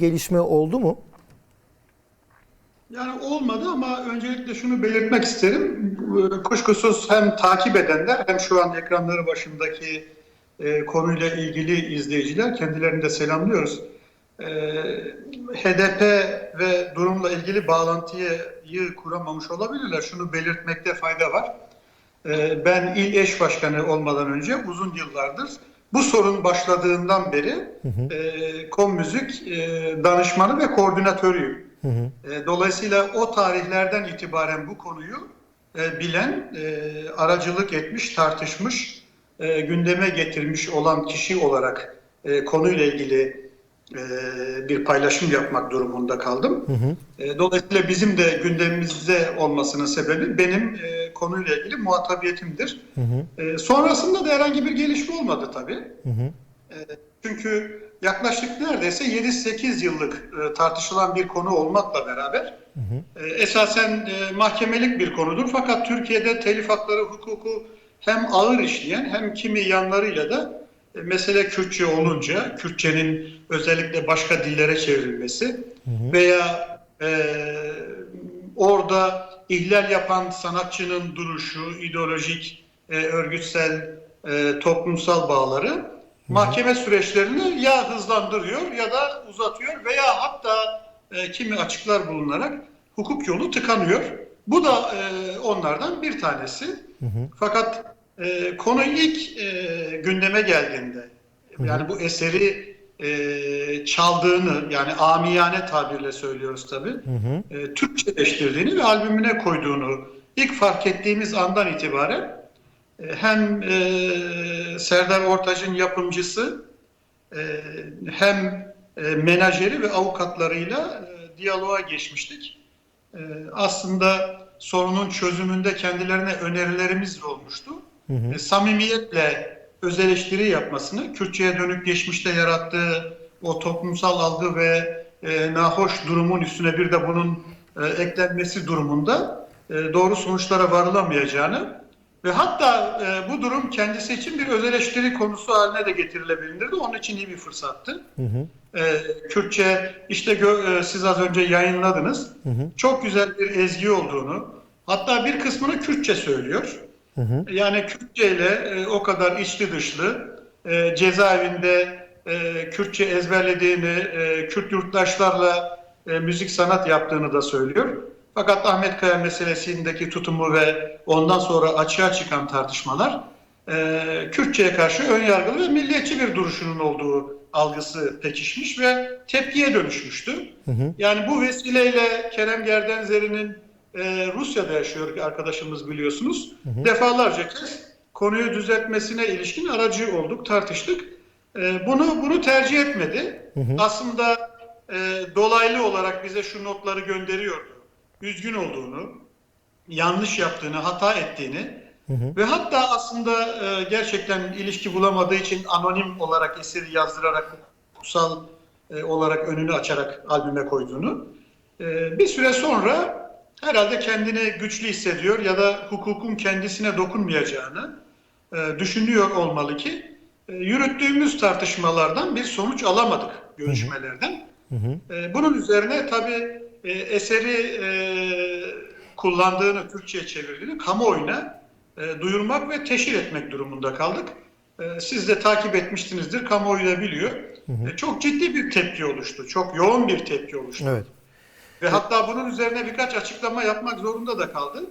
gelişme oldu mu? Yani olmadı ama öncelikle şunu belirtmek isterim. Ee, Kuşkusuz hem takip edenler hem şu an ekranları başındaki e, konuyla ilgili izleyiciler kendilerini de selamlıyoruz. Ee, HDP ve durumla ilgili bağlantıyı kuramamış olabilirler. Şunu belirtmekte fayda var. Ben il eş başkanı olmadan önce uzun yıllardır bu sorun başladığından beri e, Komüzik e, danışmanı ve koordinatörüyüm. E, Dolayısıyla o tarihlerden itibaren bu konuyu e, bilen, e, aracılık etmiş, tartışmış, e, gündeme getirmiş olan kişi olarak e, konuyla ilgili e, bir paylaşım yapmak durumunda kaldım. E, Dolayısıyla bizim de gündemimizde olmasının sebebi benim e, konuyla ilgili muhatabiyetimdir. E, Sonrasında da herhangi bir gelişme olmadı tabii. E, Çünkü yaklaşık neredeyse 7-8 yıllık e, tartışılan bir konu olmakla beraber e, esasen e, mahkemelik bir konudur. Fakat Türkiye'de telif hakları hukuku hem ağır işleyen hem kimi yanlarıyla da e, mesele Kürtçe olunca, Kürtçenin özellikle başka dillere çevrilmesi veya e, orada ihlal yapan sanatçının duruşu, ideolojik, e, örgütsel, e, toplumsal bağları mahkeme süreçlerini ya hızlandırıyor ya da uzatıyor veya hatta e, kimi açıklar bulunarak hukuk yolu tıkanıyor. Bu da e, onlardan bir tanesi. Fakat e, konu ilk e, gündeme geldiğinde yani bu eseri e, çaldığını yani amiyane tabirle söylüyoruz tabii. E, Türkçeleştirdiğini ve albümüne koyduğunu ilk fark ettiğimiz andan itibaren e, hem e, Serdar Ortaç'ın yapımcısı e, hem e, menajeri ve avukatlarıyla e, diyaloğa geçmiştik. E, aslında sorunun çözümünde kendilerine önerilerimiz olmuştu. E, samimiyetle öz eleştiri yapmasını, Kürtçe'ye dönük geçmişte yarattığı o toplumsal algı ve e, nahoş durumun üstüne bir de bunun e, eklenmesi durumunda e, doğru sonuçlara varılamayacağını ve hatta e, bu durum kendisi için bir öz eleştiri konusu haline de getirilebilirdi. Onun için iyi bir fırsattı. E, Kürtçe işte gö- e, siz az önce yayınladınız. Çok güzel bir ezgi olduğunu, hatta bir kısmını Kürtçe söylüyor. Yani Kürtçe ile e, o kadar içli dışlı e, cezaevinde e, Kürtçe ezberlediğini, e, Kürt yurttaşlarla e, müzik sanat yaptığını da söylüyor. Fakat Ahmet Kaya meselesindeki tutumu ve ondan sonra açığa çıkan tartışmalar e, Kürtçe'ye karşı önyargılı ve milliyetçi bir duruşunun olduğu algısı pekişmiş ve tepkiye dönüşmüştü. Yani bu vesileyle Kerem Gerdenzeri'nin e, Rusya'da yaşıyor arkadaşımız biliyorsunuz. Defalarca kez konuyu düzeltmesine ilişkin aracı olduk, tartıştık. E, bunu bunu tercih etmedi. Aslında e, dolaylı olarak bize şu notları gönderiyordu. Üzgün olduğunu, yanlış yaptığını, hata ettiğini ve hatta aslında e, gerçekten ilişki bulamadığı için anonim olarak eseri yazdırarak hukuksal e, olarak önünü açarak albüme koyduğunu e, bir süre sonra herhalde kendini güçlü hissediyor ya da hukukun kendisine dokunmayacağını e, düşünüyor olmalı ki e, yürüttüğümüz tartışmalardan bir sonuç alamadık görüşmelerden. E, bunun üzerine tabii e, eseri e, kullandığını, Türkçe'ye çevirdiğini kamuoyuna e, duyurmak ve teşhir etmek durumunda kaldık. E, siz de takip etmişsinizdir, kamuoyu da biliyor. E, çok ciddi bir tepki oluştu, çok yoğun bir tepki oluştu. Evet. Ve hatta bunun üzerine birkaç açıklama yapmak zorunda da kaldı.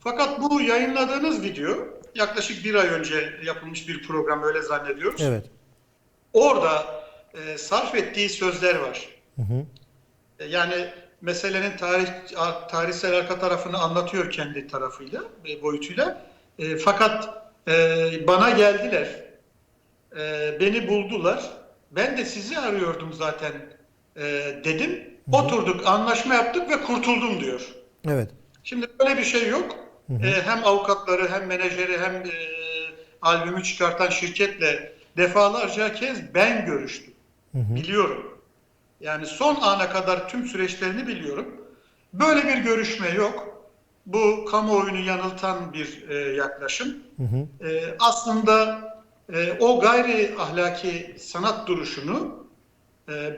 Fakat bu yayınladığınız video yaklaşık bir ay önce yapılmış bir program öyle zannediyoruz. Evet. Orada e, sarf ettiği sözler var. E, Yani meselenin tarih tarihsel arka tarafını anlatıyor kendi tarafıyla, e, boyutuyla. E, fakat e, bana geldiler, e, beni buldular. Ben de sizi arıyordum zaten e, dedim. Oturduk, anlaşma yaptık ve kurtuldum diyor. Evet. Şimdi böyle bir şey yok. Ee, hem avukatları hem menajeri hem e, albümü çıkartan şirketle defalarca kez ben görüştüm. Biliyorum. Yani son ana kadar tüm süreçlerini biliyorum. Böyle bir görüşme yok. Bu kamuoyunu yanıltan bir e, yaklaşım. E, aslında e, o gayri ahlaki sanat duruşunu e,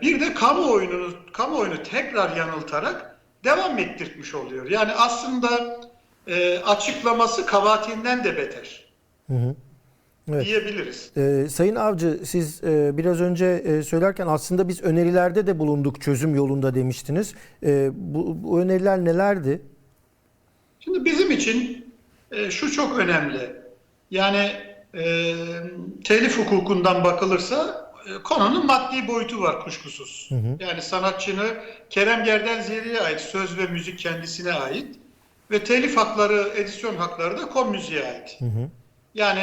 bir de kamuoyunu kamuoyunu tekrar yanıltarak devam ettirmiş oluyor. Yani aslında e, açıklaması kabahatinden de beter Hı hı. Evet. diyebiliriz. Ee, Sayın Avcı siz e, biraz önce e, söylerken aslında biz önerilerde de bulunduk çözüm yolunda demiştiniz. E, bu, bu öneriler nelerdi? Şimdi bizim için e, şu çok önemli. Yani e, telif hukukundan bakılırsa konunun maddi boyutu var kuşkusuz. Yani sanatçını Kerem Gerdelzeri'ye ait söz ve müzik kendisine ait ve telif hakları, edisyon hakları da Komüziğe ait. Yani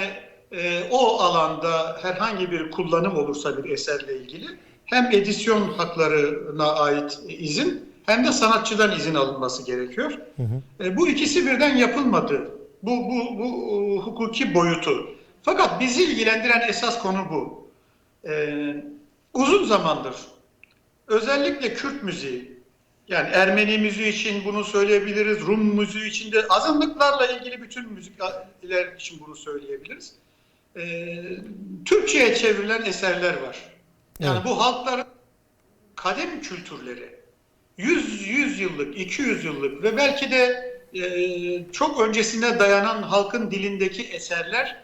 e, o alanda herhangi bir kullanım olursa bir eserle ilgili hem edisyon haklarına ait izin hem de sanatçıdan izin alınması gerekiyor. E, bu ikisi birden yapılmadı. Bu, bu, bu e, hukuki boyutu. Fakat bizi ilgilendiren esas konu bu. E, uzun zamandır özellikle Kürt müziği, yani Ermeni müziği için bunu söyleyebiliriz, Rum müziği için de azınlıklarla ilgili bütün müzikler için bunu söyleyebiliriz. E, Türkçe'ye çevrilen eserler var. Yani Evet. bu halkların kadim kültürleri, 100, 100 yıllık, 200 yıllık ve belki de e, çok öncesine dayanan halkın dilindeki eserler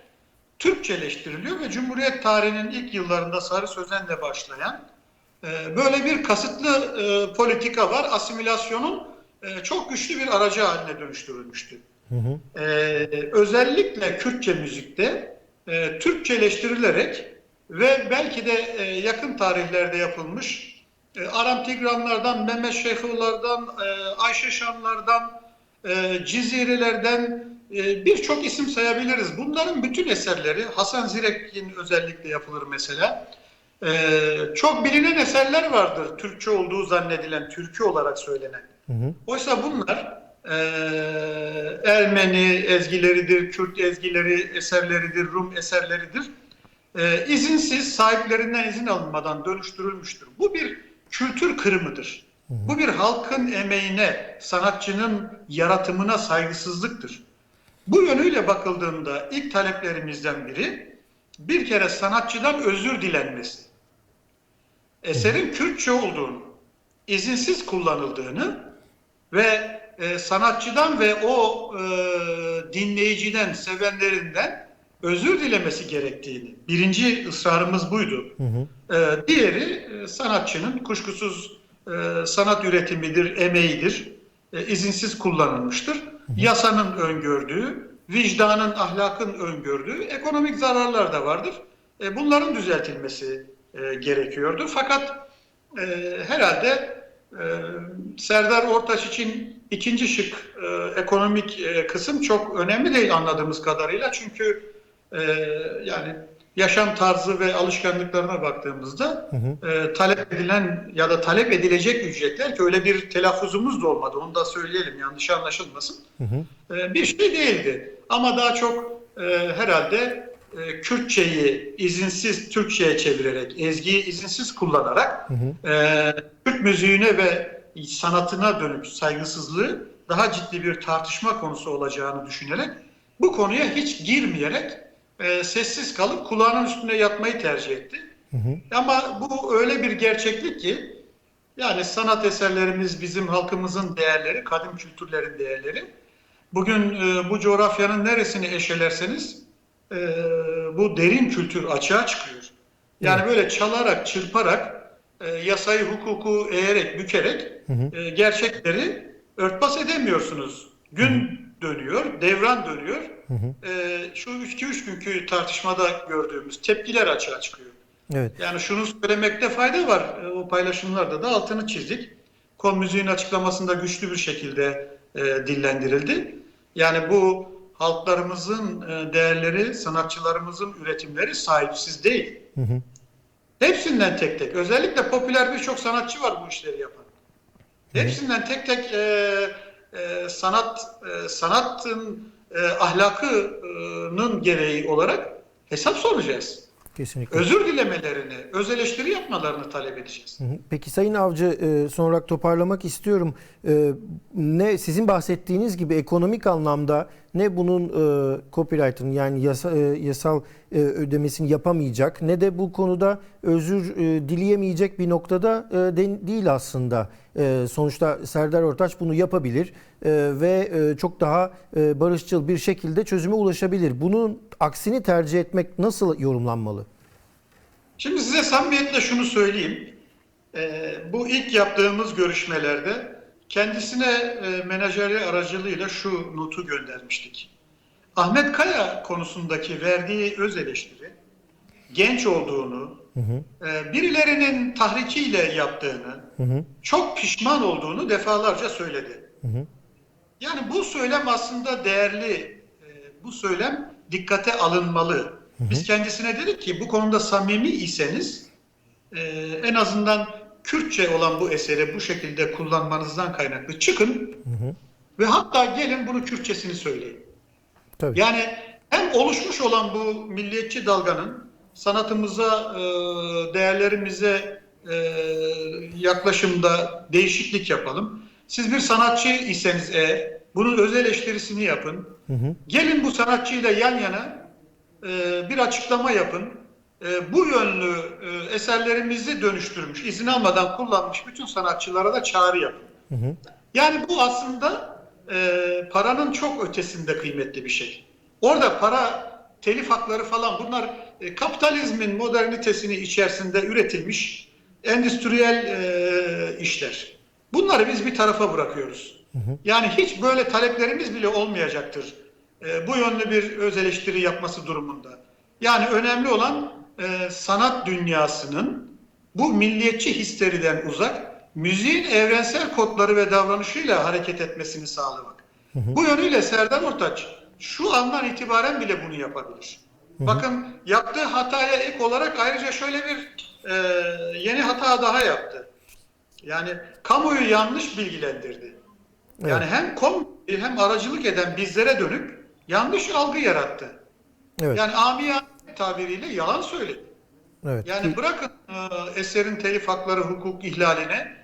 Türkçeleştiriliyor ve Cumhuriyet tarihinin ilk yıllarında Sarı Sözen'le başlayan e, böyle bir kasıtlı e, politika var. Asimilasyonun e, çok güçlü bir aracı haline dönüştürülmüştü. Hı hı. Ee, özellikle Kürtçe müzikte e, Türkçeleştirilerek ve belki de e, yakın tarihlerde yapılmış e, Aram Tigranlardan, Mehmet Şeyh'lardan, e, Ayşe Şamlardan, e, Cizirilerden e, birçok isim sayabiliriz. Bunların bütün eserleri Hasan Zirek'in özellikle yapılır mesela. E, çok bilinen eserler vardır Türkçe olduğu zannedilen, türkü olarak söylenen. Hı hı. Oysa bunlar eee, Ermeni ezgileridir, Kürt ezgileri eserleridir, Rum eserleridir. Eee izinsiz, sahiplerinden izin alınmadan dönüştürülmüştür. Bu bir kültür kırımıdır. Bu bir halkın emeğine, sanatçının yaratımına saygısızlıktır. Bu yönüyle bakıldığında ilk taleplerimizden biri bir kere sanatçıdan özür dilenmesi. Eserin Kürtçe olduğunu, izinsiz kullanıldığını ve e, sanatçıdan ve o e, dinleyiciden, sevenlerinden özür dilemesi gerektiğini. Birinci ısrarımız buydu. Hı hı. E, diğeri e, sanatçının kuşkusuz e, sanat üretimidir, emeğidir, e, izinsiz kullanılmıştır. Yasanın öngördüğü, vicdanın, ahlakın öngördüğü ekonomik zararlar da vardır. E, bunların düzeltilmesi e, gerekiyordu. Fakat e, herhalde Serdar Ortaç için ikinci şık ekonomik kısım çok önemli değil anladığımız kadarıyla. Çünkü yani yaşam tarzı ve alışkanlıklarına baktığımızda e, talep edilen ya da talep edilecek ücretler ki öyle bir telaffuzumuz da olmadı. Onu da söyleyelim yanlış anlaşılmasın. Hı hı. E, bir şey değildi. Ama daha çok e, herhalde e, Kürtçeyi izinsiz Türkçe'ye çevirerek, ezgiyi izinsiz kullanarak Hı hı. e, Türk müziğine ve sanatına dönük saygısızlığı daha ciddi bir tartışma konusu olacağını düşünerek bu konuya hiç girmeyerek e, sessiz kalıp kulağının üstüne yatmayı tercih etti. Hı hı. Ama bu öyle bir gerçeklik ki yani sanat eserlerimiz bizim halkımızın değerleri, kadim kültürlerin değerleri. Bugün e, bu coğrafyanın neresini eşelerseniz e, bu derin kültür açığa çıkıyor. Yani böyle çalarak, çırparak, e, yasayı, hukuku eğerek, bükerek Hı hı. e, gerçekleri örtbas edemiyorsunuz. Gün dönüyor, devran dönüyor. Hı hı. E, şu 2-3 günkü tartışmada gördüğümüz tepkiler açığa çıkıyor. Evet. Yani şunu söylemekte fayda var. E, O paylaşımlarda da altını çizdik. Kon müziğin açıklamasında güçlü bir şekilde e, dillendirildi. Yani bu halklarımızın e, değerleri, sanatçılarımızın üretimleri sahipsiz değil. Hı hı. Hepsinden tek tek. Özellikle popüler birçok sanatçı var bu işleri yapan. Hepsinden tek tek e, e, sanat e, sanatın e, ahlakının gereği olarak hesap soracağız. Kesinlikle. Özür dilemelerini, öz eleştiri yapmalarını talep edeceğiz. Peki Sayın Avcı e, son olarak toparlamak istiyorum. E, ne sizin bahsettiğiniz gibi ekonomik anlamda ne bunun e, copyright'ın yani yasa, e, yasal e, ödemesini yapamayacak ne de bu konuda özür e, dileyemeyecek bir noktada e, de- değil aslında. E, sonuçta Serdar Ortaç bunu yapabilir e, ve e, çok daha e, barışçıl bir şekilde çözüme ulaşabilir. Bunun aksini tercih etmek nasıl yorumlanmalı? Şimdi size samimiyetle şunu söyleyeyim. Ee, bu ilk yaptığımız görüşmelerde kendisine e, menajeri aracılığıyla şu notu göndermiştik. Ahmet Kaya konusundaki verdiği öz eleştiri genç olduğunu, e, birilerinin tahrikiyle yaptığını, çok pişman olduğunu defalarca söyledi. Yani bu söylem aslında değerli, e, bu söylem dikkate alınmalı. Biz kendisine dedik ki bu konuda samimi iseniz e, en azından Kürtçe olan bu eseri bu şekilde kullanmanızdan kaynaklı çıkın ve hatta gelin bunu Kürtçesini söyleyin. Tabii. Yani hem oluşmuş olan bu milliyetçi dalganın sanatımıza, e, değerlerimize e, yaklaşımda değişiklik yapalım. Siz bir sanatçı iseniz e, bunun öz eleştirisini yapın. Gelin bu sanatçıyla yan yana e, bir açıklama yapın. E, bu yönlü e, eserlerimizi dönüştürmüş, izin almadan kullanmış bütün sanatçılara da çağrı yapın. Yani bu aslında e, paranın çok ötesinde kıymetli bir şey. Orada para, telif hakları falan bunlar e, kapitalizmin modernitesini içerisinde üretilmiş endüstriyel e, işler. Bunları biz bir tarafa bırakıyoruz. Yani hiç böyle taleplerimiz bile olmayacaktır. E, bu yönlü bir öz eleştiri yapması durumunda. Yani önemli olan e, sanat dünyasının bu milliyetçi histeriden uzak, müziğin evrensel kodları ve davranışıyla hareket etmesini sağlamak. Bu yönüyle Serdar Ortaç şu andan itibaren bile bunu yapabilir. Bakın yaptığı hataya ek olarak ayrıca şöyle bir e, yeni hata daha yaptı. Yani kamuoyu yanlış bilgilendirdi. Yani hem kom hem aracılık eden bizlere dönük yanlış algı yarattı. Evet. Yani amiyane tabiriyle yalan söyledi. evet. Yani bırakın e, eserin telif hakları hukuk ihlaline,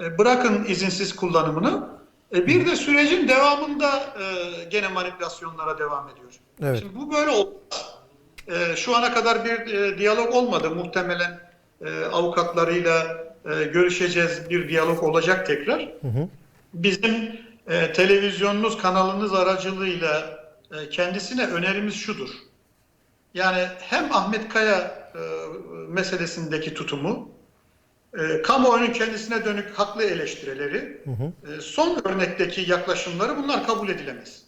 e, bırakın izinsiz kullanımını, e, bir de sürecin devamında e, gene manipülasyonlara devam ediyor. Evet. Şimdi bu böyle olmaz. E, şu ana kadar bir e, diyalog olmadı. Muhtemelen e, avukatlarıyla e, görüşeceğiz, bir diyalog olacak tekrar. Bizim e, televizyonunuz, kanalınız aracılığıyla e, kendisine önerimiz şudur. Yani hem Ahmet Kaya e, meselesindeki tutumu, e, kamuoyunun kendisine dönük haklı eleştirileri, e, son örnekteki yaklaşımları bunlar kabul edilemez.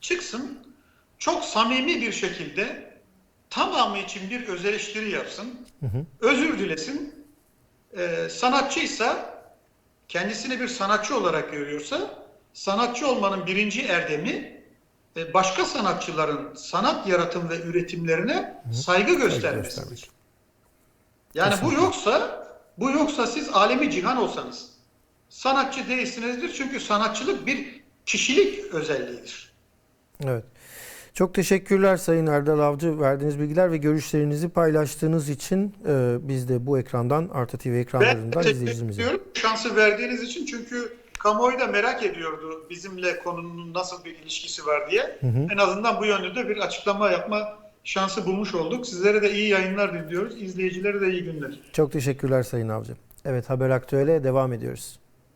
Çıksın, çok samimi bir şekilde tamamı için bir öz eleştiri yapsın, özür dilesin. E, sanatçıysa, kendisini bir sanatçı olarak görüyorsa, sanatçı olmanın birinci erdemi e, başka sanatçıların sanat yaratım ve üretimlerine saygı göstermesidir. Yani bu Kesinlikle. yoksa bu yoksa siz alemi cihan olsanız sanatçı değilsinizdir çünkü sanatçılık bir kişilik özelliğidir. Evet. Çok teşekkürler Sayın Erdal Avcı verdiğiniz bilgiler ve görüşlerinizi paylaştığınız için e, biz de bu ekrandan Artı TV Ben ekranlarından teşekkür izleyicimize. ediyorum şansı verdiğiniz için çünkü kamuoyu da merak ediyordu bizimle konunun nasıl bir ilişkisi var diye. En azından bu yönde de bir açıklama yapma şansı bulmuş olduk. Sizlere de iyi yayınlar diliyoruz. İzleyicilere de iyi günler. Çok teşekkürler Sayın Avcı. Evet Haber Aktüel'e devam ediyoruz.